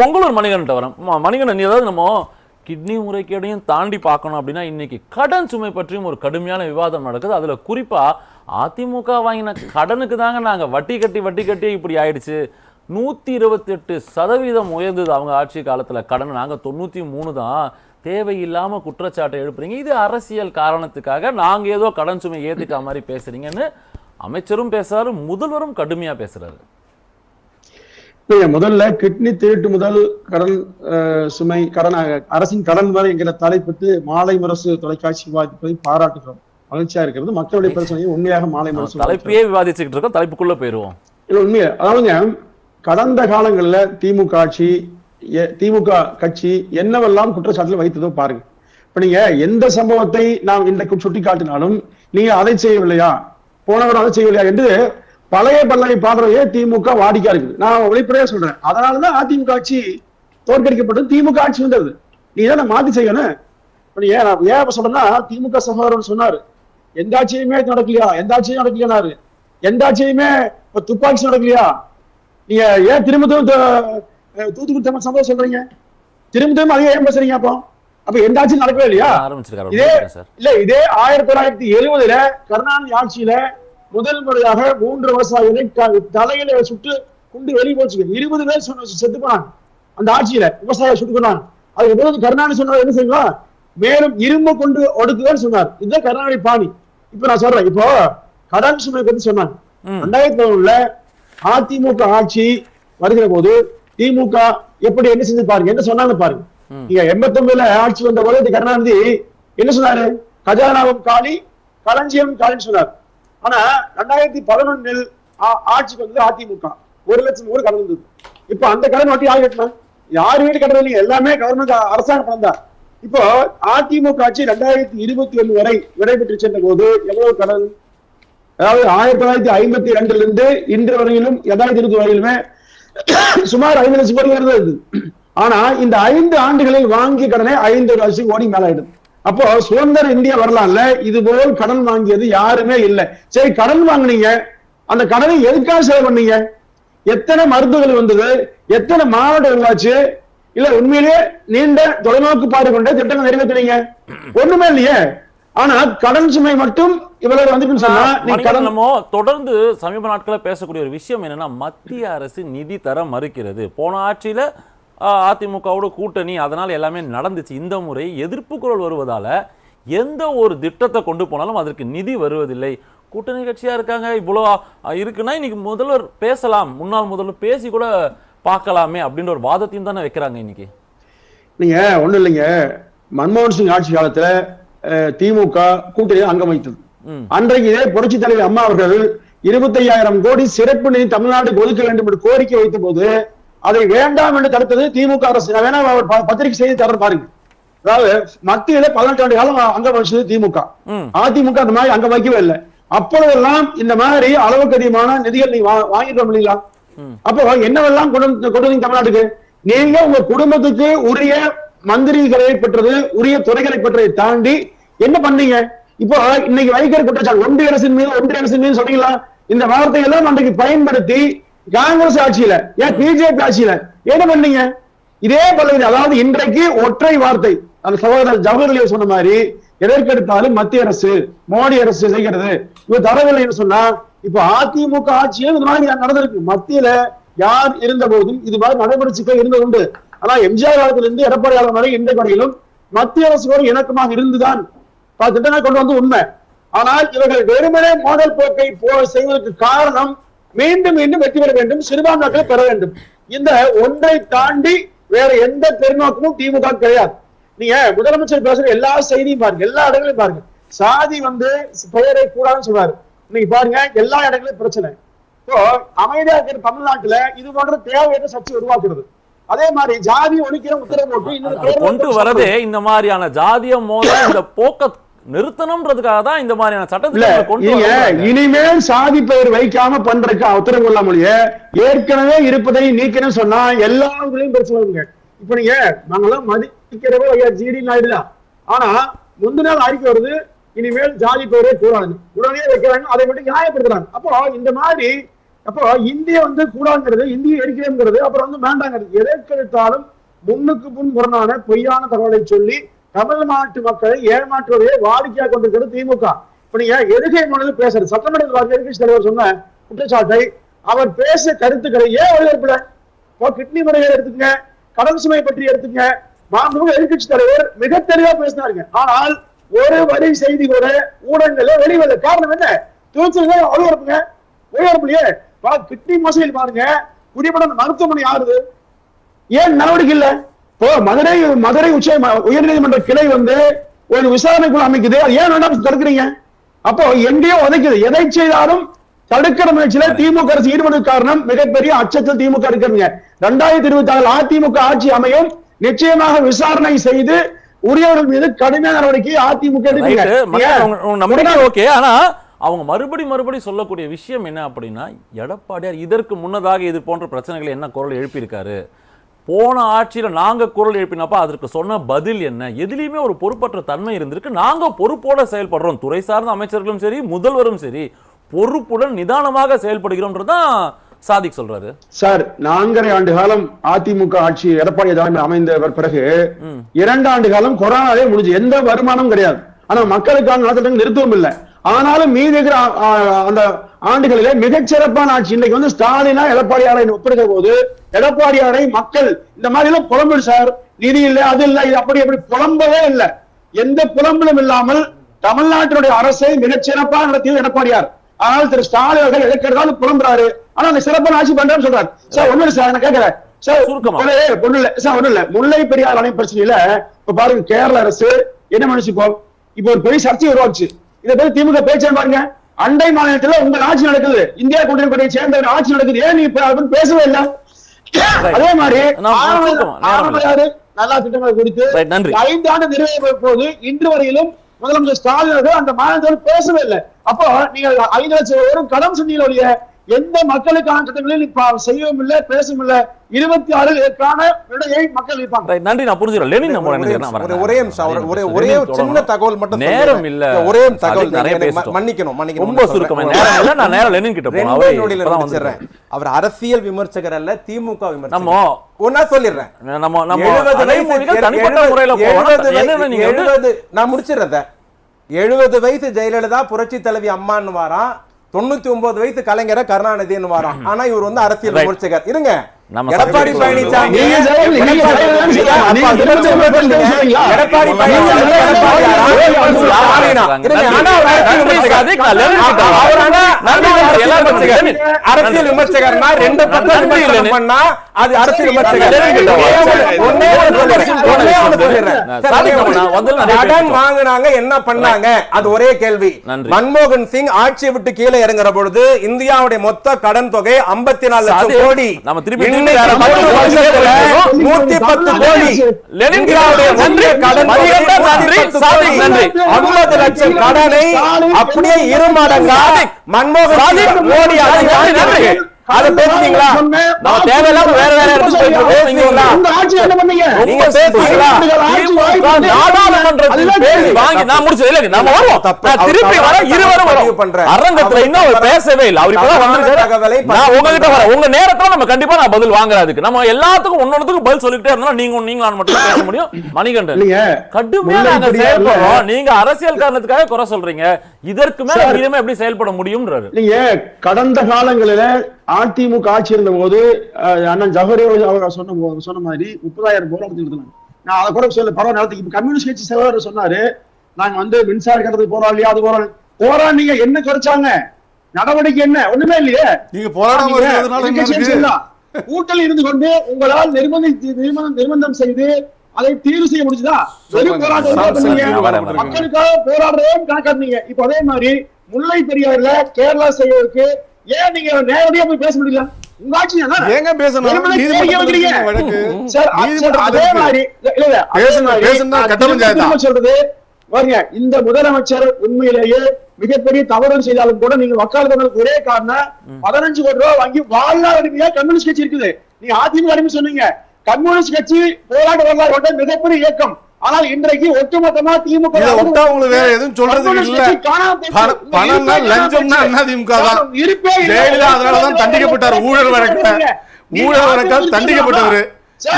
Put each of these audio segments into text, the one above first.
பொங்கலூர் மணிகண்ட வரேன் மணிகண்டன் நீ ஏதாவது நம்ம கிட்னி முறைகேடையும் தாண்டி பார்க்கணும் அப்படின்னா இன்றைக்கி கடன் சுமை பற்றியும் ஒரு கடுமையான விவாதம் நடக்குது. அதில் குறிப்பாக அதிமுக வாங்கின கடனுக்கு தாங்க நாங்கள் வட்டி கட்டி வட்டி கட்டி இப்படி ஆயிடுச்சு. நூற்றி இருபத்தெட்டு சதவீதம் உயர்ந்தது அவங்க ஆட்சி காலத்தில் கடன். நாங்கள் தொண்ணூற்றி மூணு தான் தேவையில்லாமல் குற்றச்சாட்டை எழுப்புறீங்க. இது அரசியல் காரணத்துக்காக நாங்கள் ஏதோ கடன் சுமை ஏற்றுக்கா மாதிரி பேசுகிறீங்கன்னு அமைச்சரும் பேசுகிறாரு முதல்வரும் கடுமையாக பேசுகிறாரு முதல்ல கிட்னி திருட்டு முதல் கடன் சுமை கடன் அரசின் கடன் வரை என்கிற தலைப்பிட்டு மாலை முரசு தொலைக்காட்சி விவாதிப்பதை பாராட்டுகிறோம். மகிழ்ச்சியா இருக்கிறது. மக்களுடைய பிரச்சனையை உண்மையாக மாலை முரசு. தலைப்பையே விவாதிச்சுக்கிட்டு இருக்கோம். தலைப்புக்குள்ள போயிருவோம். இல்ல உண்மையா? அதாவதுங்க கடந்த காலங்கள்ல திமுக ஆட்சி திமுக கட்சி என்னவெல்லாம் குற்றச்சாட்டுகள் வைத்ததோ பாருங்க. இப்ப நீங்க எந்த சம்பவத்தை நாம் இன்றைக்கு சுட்டி காட்டினாலும் நீங்க அதை செய்யவில்லையா? போனவர் அதை செய்யவில்லையா? என்று பழைய பல்லவை பாடுறதையே திமுக வாடிக்கா இருக்குது நான் வெளிப்படையா சொல்றேன். அதனாலதான் அதிமுக ஆட்சி தோற்கடிக்கப்பட்டு திமுக ஆட்சி வந்தது. நீ தான் மாத்தி செய்யணும். ஏன் நான் ஏன் இப்ப சொல்றேன்னா திமுக சகோதரன் சொன்னாரு. எந்த ஆட்சியுமே நடக்கலையா? எந்த ஆட்சியும் நடக்கலையானாரு. எந்த ஆட்சியுமே இப்ப துப்பாக்கி நடக்கலையா? நீங்க ஏன் திரும்ப தூத்துக்குடி தமிழ் சம்பவம் சொல்றீங்க? திரும்ப திரும்ப அதே ஏன் பேசுறீங்க அப்போ? அப்ப எந்த ஆட்சியும் நடக்கவே இல்லையா? இதே இல்ல இதே ஆயிரத்தி தொள்ளாயிரத்தி எழுபதுல கருணாநிதி ஆட்சியில முதல் முறையாக மூன்று விவசாயிகளை தலையில சுட்டு குண்டு வெளியே போச்சு இருபது பேர் சொன்ன- செத்து போனாங்க. அந்த ஆட்சியில விவசாய சுட்டு கொண்டாங்க அதுக்கு பிறகு கருணாநிதி சொன்னார் என்ன செய்வோம் மேலும் இரும்பு கொண்டு ஒடுக்குதல் சொன்னார். இதுதான் கருணாநிதி பாணி. இப்ப நான் சொல்றேன் இப்போ கடன் சுமை பத்தி சொன்னாங்க. ரெண்டாயிரத்தி பதினொன்றுல அதிமுக ஆட்சி வருகிற போது திமுக எப்படி என்ன செஞ்சு பாருங்க என்ன சொன்னாங்க பாருங்க. நீங்க எண்பத்தி ஒன்பதுல ஆட்சி வந்த போது கருணாநிதி என்ன சொன்னாரு? கஜானாவும் காலி களஞ்சியம் காலின்னு சொன்னார். ஆனா ரெண்டாயிரத்தி பதினொன்னில் ஆட்சிக்கு வந்தது அதிமுக. ஒரு லட்சம் ஊர் கடன் இருந்தது இப்ப அந்த கடன் வட்டி யார் கட்டணும் யார் வீடு கட்டணும் இல்லைங்க. எல்லாமே கவர்மெண்ட் அரசாங்கம் பணம் தான். இப்போ அதிமுக ஆட்சி ரெண்டாயிரத்தி இருபத்தி ஒண்ணு வரை விடைபெற்று சென்ற போது எவ்வளவு கடன்? அதாவது ஆயிரத்தி தொள்ளாயிரத்தி ஐம்பத்தி ரெண்டுல இருந்து இன்று வரையிலும் இரண்டாயிரத்தி இருபது வரையிலுமே சுமார் ஐந்து லட்சம் கோடி வருது. ஆனா இந்த ஐந்து ஆண்டுகளில் வாங்கிய கடனே ஐந்து லட்சம் கோடி மேல அப்போ சுதந்திர இந்தியா வரலாம்ல இது போல் கடன் வாங்கியது யாருமே இல்லை. சரி கடன் வாங்குனீங்க. அந்த கடனை எதுக்காக செலவு பண்ணீங்க? எத்தனை மருந்துகள் வந்தது? எத்தனை மாவட்ட உள்ளாச்சு இல்ல உண்மையிலேயே நீண்ட தொலைநோக்கு பார்வை கொண்ட திட்டங்கள் நிறைவேற்றினீங்க. ஒண்ணுமே இல்லையே. ஆனா கடன் சுமை மட்டும் இவ்வளவு வந்துட்டுன்னு சொன்னா நீ தொடர்ந்து சமீப நாட்கள பேசக்கூடிய ஒரு விஷயம் என்னன்னா மத்திய அரசு நிதி தர மறுக்கிறது. போன ஆட்சியில அதிமுகவோட கூட்டணி அதனால எல்லாமே நடந்துச்சு. இந்த முறை எதிர்ப்பு குரல் வருவதால எந்த ஒரு திட்டத்தை கொண்டு போனாலும் அதற்கு நிதி வருவதில்லை. கூட்டணி கட்சியா இருக்காங்க இவ்வளோ இருக்குன்னா இன்னைக்கு முதல்வர் பேசலாம் முன்னாள் முதல்வர் பேசி கூட பார்க்கலாமே அப்படின்ற ஒரு வாதத்தையும் தானே வைக்கிறாங்க இன்னைக்கு. நீங்க ஒண்ணு இல்லைங்க. மன்மோகன் சிங் ஆட்சி காலத்துல திமுக கூட்டணி அங்கம் வைத்தது அன்றைக்கு இதே புரட்சி தலைவர் அம்மா அவர்கள் இருபத்தையாயிரம் கோடி சிறப்பு நிதி தமிழ்நாட்டுக்கு ஒதுக்க வேண்டும் என்று கோரிக்கை வைத்த போது அதை வேண்டாம் என்று தடுத்தது திமுக அரசு. வேணா பத்திரிகை செய்தி தர பாருங்க. அதாவது மத்தியில பதினெட்டு ஆண்டு காலம் அங்கம் வச்சது திமுக. அதிமுக அந்த மாதிரி அங்க வைக்கவே இல்லை. அப்பொழுதெல்லாம் இந்த மாதிரி அளவுக்கு அதிகமான நிதிகள் நீங்க வாங்கிட்டு முடியல. அப்போ என்னவெல்லாம் கொண்டு கொண்டு வந்தீங்க தமிழ்நாட்டுக்கு? நீங்க உங்க குடும்பத்துக்கு உரிய மந்திரிகளை பெற்றது உரிய துறைகளை பெற்றதை தாண்டி என்ன பண்ணீங்க? இப்போ இன்னைக்கு வைக்கிற குற்றச்சாட்டு ஒன்றிய அரசின் மீது ஒன்றிய அரசின் மீது சொன்னீங்களா இந்த வார்த்தை எல்லாம் அன்றைக்கு பயன்படுத்தி காங்கிரஸ் ஆட்சியில ஏன் பிஜேபி ஆட்சியில? என்ன பண்ணீங்க? இதே பல்லவி அதாவது இன்றைக்கு ஒற்றை வார்த்தை அந்த சகோதரர் ஜவஹர்லால் சொன்ன மாதிரி எதற்கெடுத்தாலும் மத்திய அரசு மோடி அரசு செய்கிறது. இவர் தரவில்லைன்னு சொன்னா இப்ப அதிமுக ஆட்சியும் இது மாதிரி நடந்திருக்கு. மத்தியில யார் இருந்த போதும் இது மாதிரி நடைமுறை இருந்தது உண்டு. ஆனா எம்ஜிஆர் காலத்துல இருந்து எடப்பாடி காலம் வரை இந்த வரையிலும் மத்திய அரசோடு இணக்கமாக இருந்துதான். பல திட்டங்களை கொண்டு வந்து உண்மை. ஆனால் இவர்கள் வெறுமனே மோதல் போக்கை போ செய்வதற்கு காரணம் மீண்டும் மீண்டும் வெற்றி பெற வேண்டும் சிறுபான்மைகளை பெற வேண்டும். இந்த ஒன்றை தாண்டி வேற எந்த பெருநோக்கமும் திமுக கிடையாது. நீங்க முதலமைச்சர் பேசுற எல்லா செய்தியும் பாருங்க எல்லா இடங்களையும் பாருங்க. சாதி வந்து பெயரை கூடாதுன்னு சொல்றாரு. இன்னைக்கு பாருங்க எல்லா இடங்களையும் பிரச்சனை. இப்போ அமைதியா இருக்கிற தமிழ்நாட்டுல இது போன்ற தேவையற்ற சர்ச்சை உருவாக்குறது. அதே மாதிரி ஜாதி ஒழிக்கிற உத்தரவு போட்டு கொண்டு வரதே இந்த மாதிரியான ஜாதிய மோதல் இந்த போக்க நிறுத்தணும்ன்றதுக்காக தான் இந்த மாதிரியான இல்ல சட்டத்தை கொண்டு நீங்க வராங்க. இனிமேல் சாதி பெயர் வைக்காம பண்றதுக்கு உத்தரவு கொள்ள முடியும் ஏற்கனவே இருப்பதை நீக்கணும் சொன்னா எல்லா பிரச்சனை வருங்க. இப்ப நீங்க நாங்கெல்லாம் மதிக்கிறவே ஐயா ஜிடி நாயுடு தான். ஆனா முந்தின நாள் அறிக்கை வருது இனிமேல் ஜாதி பெயரே கூடாது. உடனே வைக்கிறாங்க அதை மட்டும் நியாயப்படுத்துறாங்க. அப்போ இந்த மாதிரி அப்போ இந்திய வந்து கூடாங்கிறது இந்திய எரிக்கிறதுங்கிறது அப்புறம் வந்து வேண்டாங்கிறது. எடுத்தாலும் முன்னுக்கு முன் முரணான பொய்யான தகவலை சொல்லி தமிழ்நாட்டு மக்களை ஏமாற்றுவதையே வாடிக்கையா கொண்டிருக்கிறது திமுக. இப்ப நீங்க எதுகை மனதில் பேசுறது? சட்டமன்ற எதிர்கட்சி தலைவர் சொன்ன குற்றச்சாட்டை அவர் பேச கருத்துக்களை ஏன் வரவேற்பல கிட்னி முறையை எடுத்துக்கங்க கடன் சுமை பற்றி எடுத்துங்க மாண்புமிகு எதிர்கட்சி தலைவர் மிக தெளிவா பேசினாருங்க. ஆனால் ஒரு வரி செய்தி கூட ஊடகங்கள்ல வெளிவரல. காரணம் என்ன? திருச்சியில ஒளிபரப்புங்க ஒளிபரப்புலையே கிட்னி மோசடியில் பாருங்க. குடிமகன் மருத்துவமனை ஆறுது ஏன் நடவடிக்கை இல்ல? இப்போ மதுரை மதுரை உச்ச உயர்நீதிமன்ற கிளை வந்து ஒரு விசாரணைக்குழு அமைக்குது. ஏன் வேண்டாம் தடுக்கிறீங்க? அப்போ எங்கேயோ உதைக்குது. எதை செய்தாலும் தடுக்கிற முயற்சியில திமுக அரசு ஈடுபடுவது காரணம் மிகப்பெரிய அச்சத்தில் திமுக இருக்கிறதுங்க. ரெண்டாயிரத்தி இருபத்தி ஆறு அதிமுக ஆட்சி அமையும். நிச்சயமாக விசாரணை செய்து உரியவர்கள் மீது கடுமையான நடவடிக்கை அதிமுக ஓகே. ஆனா அவங்க மறுபடி மறுபடி சொல்லக்கூடிய விஷயம் என்ன அப்படின்னா எடப்பாடியார் இதற்கு முன்னதாக இது போன்ற பிரச்சனைகளை என்ன குரல் எழுப்பியிருக்காரு? போன ஆட்சியில நாங்க குரல் எழுப்பினப்ப அதற்கு சொன்ன பதில் என்ன? எதுலயுமே ஒரு பொறுப்பற்ற தன்மை இருந்திருக்கு. நாங்க பொறுப்போட செயல்படுறோம். துறை சார்ந்த அமைச்சர்களும் சரி முதல்வரும் சரி பொறுப்புடன் நிதானமாக செயல்படுகிறோம்ன்றதுதான் சாதிக் சொல்றாரு. சார் நான்கரை ஆண்டு காலம் அதிமுக ஆட்சி எடப்பாடி தலைமை அமைந்த பிறகு இரண்டு ஆண்டு காலம் கொரோனாவே முடிஞ்சு எந்த வருமானம் கிடையாது. ஆனா மக்களுக்கான நலத்திட்டங்கள் நிறுத்தவும் இல்லை. ஆனாலும் மீதி இருக்கிற அந்த ஆண்டுகளிலே மிகச்சிறப்பான ஆட்சி. இன்னைக்கு வந்து ஸ்டாலினா எடப்பாடியாரை ஒப்பிடுகிற போது எடப்பாடியாரை மக்கள் இந்த மாதிரி எல்லாம் புலம்புது சார். நிதி இல்ல அது இல்ல இது அப்படி அப்படி புலம்பவே இல்லை. எந்த புலம்பலும் இல்லாமல் தமிழ்நாட்டினுடைய அரசை மிகச்சிறப்பாக நடத்தியது எடப்பாடியார். ஆனால் திரு ஸ்டாலின் அவர்கள் எதற்கு எடுத்தாலும் புலம்புறாரு. ஆனா அந்த சிறப்பான ஆட்சி பண்றேன்னு சொல்றாரு. சார் ஒண்ணு சார் நான் கேட்கிறேன். சார். ஒண்ணு இல்ல சார் ஒண்ணு இல்ல. முல்லை பெரியார் அணை பிரச்சனையில இப்ப பாருங்க கேரள அரசு என்ன இப்போ இப்போ ஒரு பெரிய சர்ச்சை உருவாச்சு. இதை பத்தி திமுக பேச்சே பாருங்க? அண்டை மாநிலத்துல உங்க ஆட்சி நடக்குது. இந்தியா கூட்டணி கட்சியை சேர்ந்த ஆட்சி நடக்குது. ஏன் நீ பேசவே இல்லை? அதே மாதிரி நல்லா திட்டங்கள் குறித்து. ஐந்து ஆண்டு நிறைவேற போது இன்று வரையிலும் முதலமைச்சர் ஸ்டாலின் அந்த மாநிலத்தில் பேசவே இல்லை. அப்போ நீங்க ஐந்து லட்சம் வரும் கடன் சொன்னீங்களுடைய எந்த மக்களுக்கான திட்டங்களையும் இப்ப செய்யவும் இல்லை பேசவும் இல்லை இருபத்தி ஆறு இதற்கான விடையை மக்கள் இருப்பாங்க நன்றி நான் புரிஞ்சுக்கிறேன் லெனின் நம்ம ஒரே நிமிஷம், ஒரே- வரேன். ஒரே. சின்ன தகவல் மட்டும் நேரம். இல்ல ஒரே தகவல் நிறைய. மன்னிக்கணும் மன்னிக்கணும் ரொம்ப சுருக்கமா நேரம் இல்ல நான் நேரம் லெனின் கிட்ட போறேன் அவரே. வந்திருக்காரு. அவர் அரசியல் விமர்சகர் அல்ல திமுக விமர்சகர் நம்ம ஒன்னா சொல்லிடுறேன் நம்ம நம்ம எழுபது அடைமொழிகள் வயசு தனிப்பட்ட முறையில போகணும் என்னன்னா நீங்க நான் முடிச்சிடுறேன் சார். எழுபது வயசு ஜெயலலிதா புரட்சி தலைவி அம்மான்னு வாராம் தொண்ணூத்தி ஒன்பது வயசு கலைஞரை கருணாநிதினு வாராம் ஆனா இவர் வந்து அரசியல். விமர்சகர். இருங்க. நம்ம எடப்பாடி பழனிசாமி அரசியல் விமர்சகர்னா ரெண்டு பக்கம் நன்றி, விமர்சனம் லெனின். பண்ணா அது அரசியல் விமர்சகர். ஒன்னே கடன். வாங்குனாங்க என்ன பண்ணாங்க? அது ஒரே கேள்வி. மன்மோகன் சிங் ஆட்சியை விட்டு கீழே இறங்குற பொழுது இந்தியாவுடைய மொத்த கடன் தொகை 54 லட்சம் சாதிக், கோடி நம்ம திருப்பி திருப்பி இன்னைக்கு வேற பத்து பக்கம் வருஷத்துல பேசுறோம். 110 கோடி லெனின் இந்தியாவுடைய நன்றி. மொத்த கடன் தொகை மணிகண்டன் நன்றி. 110 சாதிக் கோடி. நன்றி. 50 லட்சம் கடனை அப்படியே இருமடங்கா சாதிக். மன்மோகன் மோடி சாதிக், அதை நன்றி. அதை பேசுனீங்களா? நம்ம தேவையில்லாம வேற வேற இடத்துக்கு போயிட்டு நீங்க பேசுனீங்களா? திமுக பேசவே இல்லை. அவர் இப்பதான் தவறான வந்திருக்காரு. தகவலை நான் பதிவு உங்ககிட்ட பண்றார். வரேன். உங்க நேரத்துல நம்ம கண்டிப்பா நான் பதில் வாங்குறதுக்கு நம்ம எல்லாத்துக்கும் ஒன்னொன்னுக்கு பதில் சொல்லிக்கிட்டே இருந்தா நீங்க நீங்க மட்டும் தான் பேச முடியும். மணிகண்டன் இல்லைங்க. கடுமையா முல்லை நாங்க பெரியார்ல- செயல்படுறோம். நீங்க அரசியல் காரணத்துக்காக குறை சொல்றீங்க. இதற்கு மேல. இனிமே எப்படி செயல்பட முடியும்ன்றாரு? நீங்க கடந்த காலங்களில அதிமுக ஆட்சி இருந்த போது அண்ணன் ஜவஹர் அவர் சொன்ன சொன்ன மாதிரி முப்பதாயிரம் போராட்டத்தில் இருந்தாங்க நான் அதை கூட சொல்ல பரவாயில்ல நேரத்துக்கு இப்ப கம்யூனிஸ்ட் கட்சி சகோதரர் சொன்னாரு நாங்க வந்து மின்சார கட்டணத்துக்கு போராடலையா அது போராடல போராடினீங்க என்ன குறைச்சாங்க நடவடிக்கை என்ன ஒண்ணுமே இல்லையே நீங்க போராடாம நீங்க? சொல்லலாம். கூட்டணி இருந்து கொண்டு உங்களால் நிர்பந்தி நிர்பந்தம் செய்து அதை தீர்வு செய்ய முடிஞ்சுதா வெறும். போராட்டம். நீங்க. மக்களுக்காக போராடுறதே கணக்காடுனீங்க இப்ப அதே மாதிரி முல்லை பெரியாறுல கேரளா செய்வதற்கு ஏன் நீங்க நேரடியா போய் பேச முடியல? ஏங்க பேசணும்? இருக்குங்க வழக்கு. அதே. மாதிரி சொல்றது பாருங்க இந்த முதலமைச்சர் உண்மையிலேயே மிகப்பெரிய தவறு செய்தாலும் கூட நீங்க வக்காலத்தவங்களுக்கு ஒரே காரணம் பதினஞ்சு கோடி ரூபாய் வாங்கி வாழ்நாள் அடிமையா கம்யூனிஸ்ட் கட்சி இருக்குது. நீங்க அதிமுக சொன்னீங்க. கம்யூனிஸ்ட் கட்சி போராட்ட வரலாறு மிகப்பெரிய இயக்கம். ஆனால் இன்றைக்கு ஒட்டுமொத்தமா திமுக வேற எதுவும் சொல்றதுக்கு இல்ல. பண- பணம்னா லஞ்சம்னா அதிமுக தான். ஜெயலலிதா அதனாலதான் தண்டிக்கப்பட்டார். ஊழல் வழக்குல. ஊழல் வழக்கால் தண்டிக்கப்பட்டவர்.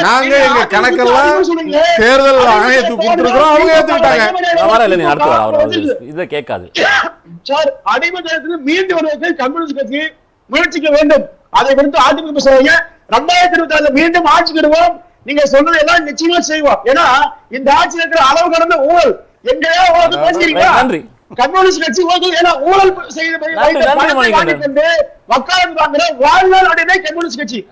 நாங்க எங்க கணக்கெல்லாம் தேர்தல் ஆணையத்துக்கு கொடுத்திருக்கிறோம். அவங்க ஏத்துக்கிட்டாங்க. நான் வரேன் இல்லை நீ அடுத்து வர அவர் இதை கேட்காது சார் அடிமட்டத்தில் மீண்டு வருவதற்கு கம்யூனிஸ்ட் கட்சி முயற்சிக்க வேண்டும் அதை குறித்து அதிமுக சொல்லுங்க ரெண்டாயிரத்தி இருபத்தி ஆறுல மீண்டும் ஆட்சிக்கு வருவோம் நீங்க சொன்னது எல்லாம் நிச்சயமா செய்வோம். ஏன்னா இந்த ஆட்சியில் இருக்கிற அளவு கடந்த ஊழல். எங்கேயோ ஊழல் பேசிருக்கீங்களா நன்றி. கம்யூனிஸ்ட் கட்சி ஊழல் ஏன்னா ஊழல் செய்த வக்காலத்து வாங்குற வாழ்நாள் அடையிலே கம்யூனிஸ்ட் கட்சி.